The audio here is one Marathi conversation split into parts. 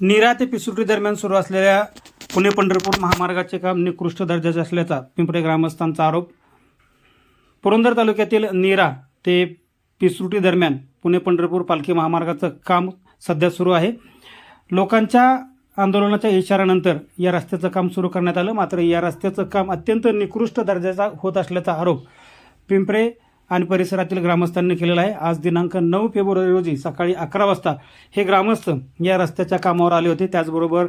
निरा ते पिसुटी दरम्यान सुरू असलेल्या पुणे पंढरपूर महामार्गाचे काम निकृष्ट दर्जाचे असल्याचा पिंपरे ग्रामस्थांचा आरोप. पुरंदर तालुक्यातील नीरा ते पिसुटी दरम्यान पुणे पंढरपूर पालखी महामार्गाचं काम सध्या सुरू आहे. लोकांच्या आंदोलनाच्या इशाऱ्यानंतर या रस्त्याचं काम सुरू करण्यात आलं. मात्र या रस्त्याचं काम अत्यंत निकृष्ट दर्जाचा होत असल्याचा आरोप पिंपरे आणि परिसरातील ग्रामस्थांनी केलेला आहे. आज दिनांक नऊ फेब्रुवारी रोजी सकाळी अकरा वाजता हे ग्रामस्थ या रस्त्याच्या कामावर आले होते. त्याचबरोबर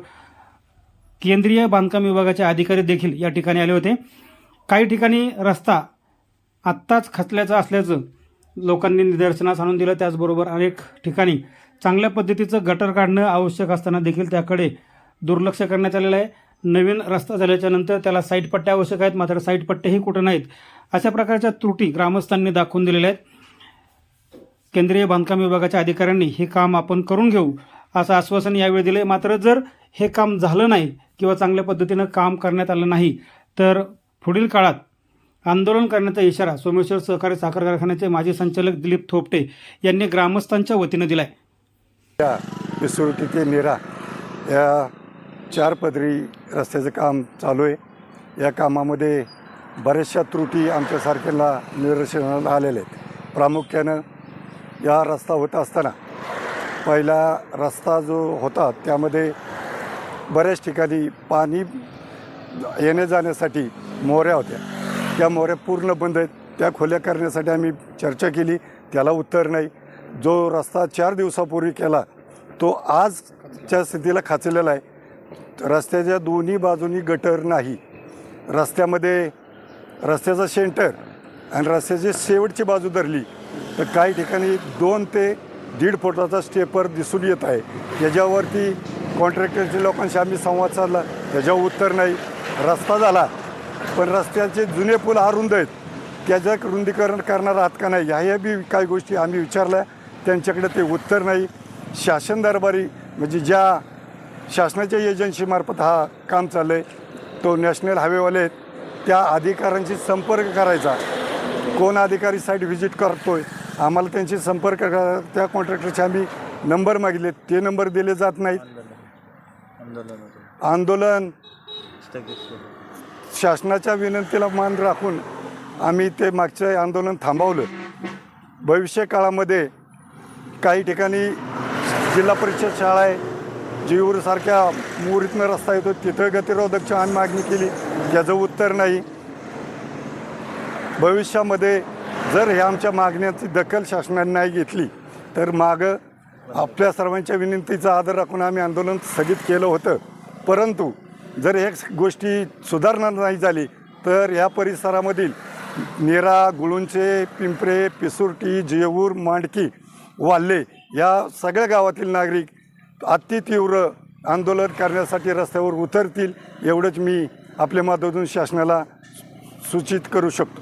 केंद्रीय बांधकाम विभागाचे अधिकारी देखील या ठिकाणी आले होते. काही ठिकाणी रस्ता आत्ताच खचल्याचा असल्याचं लोकांनी निदर्शनास आणून दिलं. त्याचबरोबर अनेक ठिकाणी चांगल्या पद्धतीचं गटर काढणं आवश्यक असताना देखील त्याकडे दुर्लक्ष करण्यात आलेलं आहे. नवीन रस्ता झाल्याच्यानंतर त्याला साईड पट्ट्या आवश्यक आहेत मात्र साईड पट्टेही कुठं नाहीत? अशा प्रकारच्या त्रुटी ग्रामस्थांनी दाखवून दिलेल्या आहेत. केंद्रीय बांधकाम विभागाच्या अधिकाऱ्यांनी हे काम आपण करून घेऊ असं आश्वासन यावेळी दिले मात्र जर हे काम झालं नाही किंवा चांगल्या पद्धतीनं काम करण्यात आलं नाही तर पुढील काळात आंदोलन करण्याचा इशारा सोमेश्वर सहकारी साखर कारखान्याचे माजी संचालक दिलीप थोपटे यांनी ग्रामस्थांच्या वतीनं दिला या पिसुर्टी या चार पदरी रस्त्याचं काम चालू आहे. या कामामध्ये बऱ्याचशा त्रुटी आमच्यासारख्याला निदर्शनाला आलेल्या आहेत. प्रामुख्यानं या रस्ता होत असताना पहिला रस्ता जो होता त्यामध्ये बऱ्याच ठिकाणी पाणी येण्या जाण्यासाठी मोऱ्या होत्या. त्या मोहऱ्या पूर्ण बंद आहेत. त्या खोल्या करण्यासाठी आम्ही चर्चा केली. त्याला उत्तर नाही. जो रस्ता चार दिवसापूर्वी केला तो आजच्या स्थितीला खाचलेला आहे. रस्त्याच्या दोन्ही बाजूनी गटर नाही. रस्त्यामध्ये रस्त्याचं सेंटर आणि रस्त्याची शेवटची बाजू धरली तर काही ठिकाणी दोन ते दीड फुटाचा स्टेपर दिसून येत आहे. त्याच्यावरती कॉन्ट्रॅक्टरच्या लोकांशी आम्ही संवाद साधला त्याच्यावर उत्तर नाही. रस्ता झाला पण रस्त्याचे जुने पूल हा रुंद आहेत त्याच्या रुंदीकरण करणार आहात का नाही ह्या बी काही गोष्टी आम्ही विचारल्या. त्यांच्याकडे ते उत्तर नाही. शासन दरबारी म्हणजे ज्या शासनाच्या एजन्सीमार्फत हा काम चाललं आहे तो नॅशनल हायवेवाले आहेत. त्या अधिकाऱ्यांशी संपर्क करायचा. कोण अधिकारी साईट व्हिजिट करतो आहे आम्हाला त्यांशी संपर्क करा. त्या कॉन्ट्रॅक्टरचे आम्ही नंबर मागितले ते नंबर दिले जात नाहीत. आंदोलन शासनाच्या विनंतीला मान राखून आम्ही ते मागचं आंदोलन थांबवलं. भविष्य काळामध्ये काही ठिकाणी जिल्हा परिषद शाळा आहे. जीवरसारख्या मुहूर्तनं रस्ता येतो. तिथं गतिरोधकची आम्ही मागणी केली. याचं उत्तर नाही. भविष्यामध्ये जर ह्या आमच्या मागण्याची दखल शासनाने नाही घेतली तर मागं आपल्या सर्वांच्या विनंतीचा आदर राखून आम्ही आंदोलन स्थगित केलं होतं. परंतु जर हे गोष्टी सुधारणा नाही झाली तर या परिसरामधील नेरा गुळुंचे पिंपरे पिसुर्टी जेऊर मांडकी वाल्ले या सगळ्या गावातील नागरिक अतितीव्र आंदोलन करण्यासाठी रस्त्यावर उतरतील एवढंच मी आपल्या माध्यमातून शासनाला सूचित करू शकतो.